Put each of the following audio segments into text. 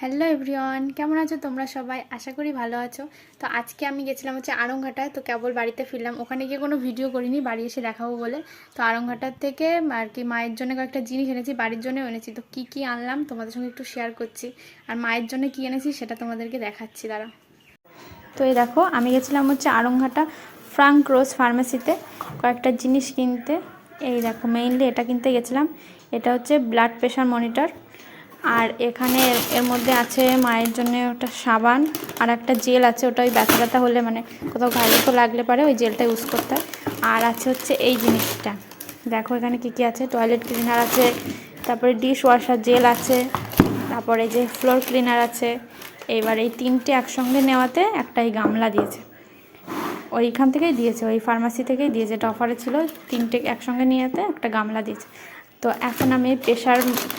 Hello everyone কেমন আছো তোমরা সবাই? আশা করি ভালো আছো। তো আজকে আমি গেছিলাম হচ্ছে আড়ংঘাটায়, তো কেবল বাড়িতে ফিরলাম। ওখানে গিয়ে কোনো ভিডিও করিনি, বাড়ি এসে দেখাবো বলে। তো আড়ংঘাটার থেকে আর কি মায়ের জন্য কয়েকটা জিনিস এনেছি, বাড়ির জন্য এনেছি। তো কি কি আনলাম তোমাদের সঙ্গে একটু শেয়ার করছি। আর মায়ের জন্য কি এনেছি সেটা তোমাদেরকে দেখাচ্ছি দাঁড়া তো এই দেখো, আমি গেছিলাম হচ্ছে আড়ংঘাটা ফ্রাঙ্ক রোজ ফার্মেসিতে কয়েকটা জিনিস কিনতে। এই দেখো মেইনলি এটা কিনতে গেছিলাম। এটা হচ্ছে ব্লাড প্রেশার মনিটর আর এখানে এর- মধ্যে আছে মায়ের জন্য ওটা সাবান, আর একটা জেল আছে ওটা ওই ব্যথা ব্যথা হলে মানে কোথাও ঘাড়ে তো লাগলে পারে, ওই জেলটা ইউজ করতে আর আছে হচ্ছে এই জিনিসটা। দেখো এখানে কি কি আছে টয়লেট ক্লিনার আছে, তারপরে ডিশ ওয়াশার জেল আছে, তারপরে যে ফ্লোর ক্লিনার আছে, এবার এই তিনটে একসঙ্গে নেওয়াতে একটা এই গামলা দিয়েছে। ওইখান থেকেই দিয়েছে, ওই ফার্মাসি থেকেই দিয়েছে এটা অফারে ছিল, তিনটে একসঙ্গে নিয়েতে একটা গামলা দিয়েছে। তো এখন আমি প্রেশার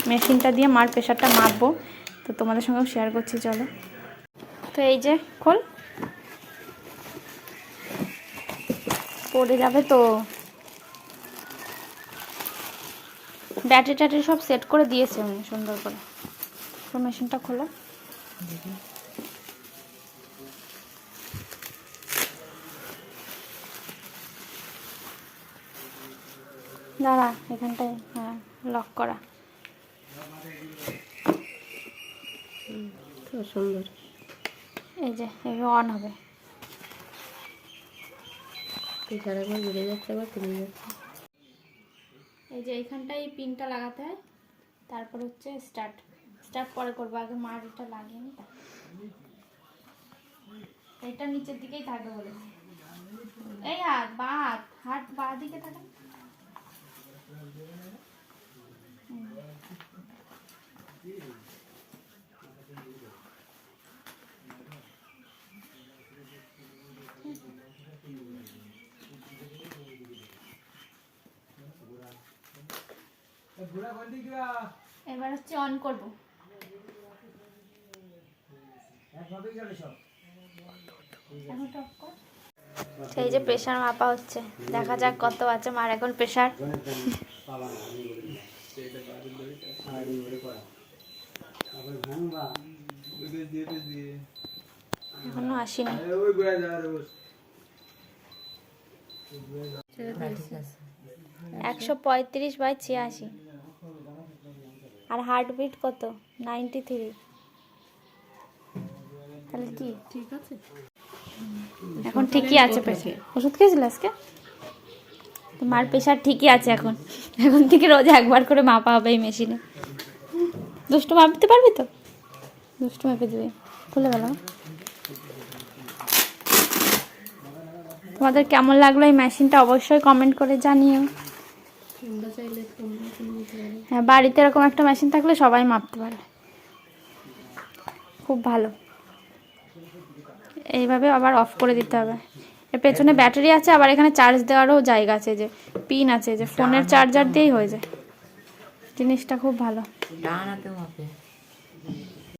মেশিনটা দিয়ে মার প্রেশারটা মাপবো তো তোমাদের সঙ্গেও শেয়ার করছি, চলো। তো এই যে, খোল। পড়ে যাবে তো। ব্যাটারি ট্যাটারি সব সেট করে দিয়েছে উনি, সুন্দর করে। তো মেশিনটা খোলো। দাঁড়া এখানটায় হ্যাঁ লক করা। সুন্দর। এই যে এভাবে অন হবে। একবার বেড়ে যাচ্ছে একবার কমে যাচ্ছে। এই যে এইখানটায় এই পিনটা লাগাতে হয়। তারপর হচ্ছে স্টার্ট স্টার্ট পরে করব আগে মার এটা লাগিয়ে নি। এটা নিচের দিকেই থাকবে বলে। এই হাত বা হাত হাত বা দিকে থাকে। এবার হচ্ছে অন করব এখন off কর। এই যে প্রেশার মাপা হচ্ছে। দেখা যাক কত আছে। মার এখন প্রেশার এখনও আসেনি। একশো পঁয়ত্রিশ বাই ছিয়াশি। আর হার্টবিট কত? নাইনটি থ্রি তাহলে কি? ঠিক আছে। এখন ঠিকই আছে ওষুধ খেয়েছিল আজকে? তো মার প্রেশার ঠিকই আছে এখন। এখন থেকে রোজ একবার করে মাপা হবে এই মেশিনে। দুষ্টু মাপতে পারবি তো? দুষ্টু মেপে দিবি। খুলে গেল তোমাদের কেমন লাগল এই মেশিনটা অবশ্যই কমেন্ট করে জানিও। হ্যাঁ বাড়িতে এরকম একটা মেশিন থাকলে সবাই মাপতে পারে খুব ভালো। এইভাবে আবার অফ করে দিতে হবে। এর পেছনে ব্যাটারি আছে আবার এখানে চার্জ দেওয়ারও জায়গা আছে যে পিন আছে যে ফোনের চার্জার দিয়েই হয়ে যায়। জিনিসটা খুব ভালো।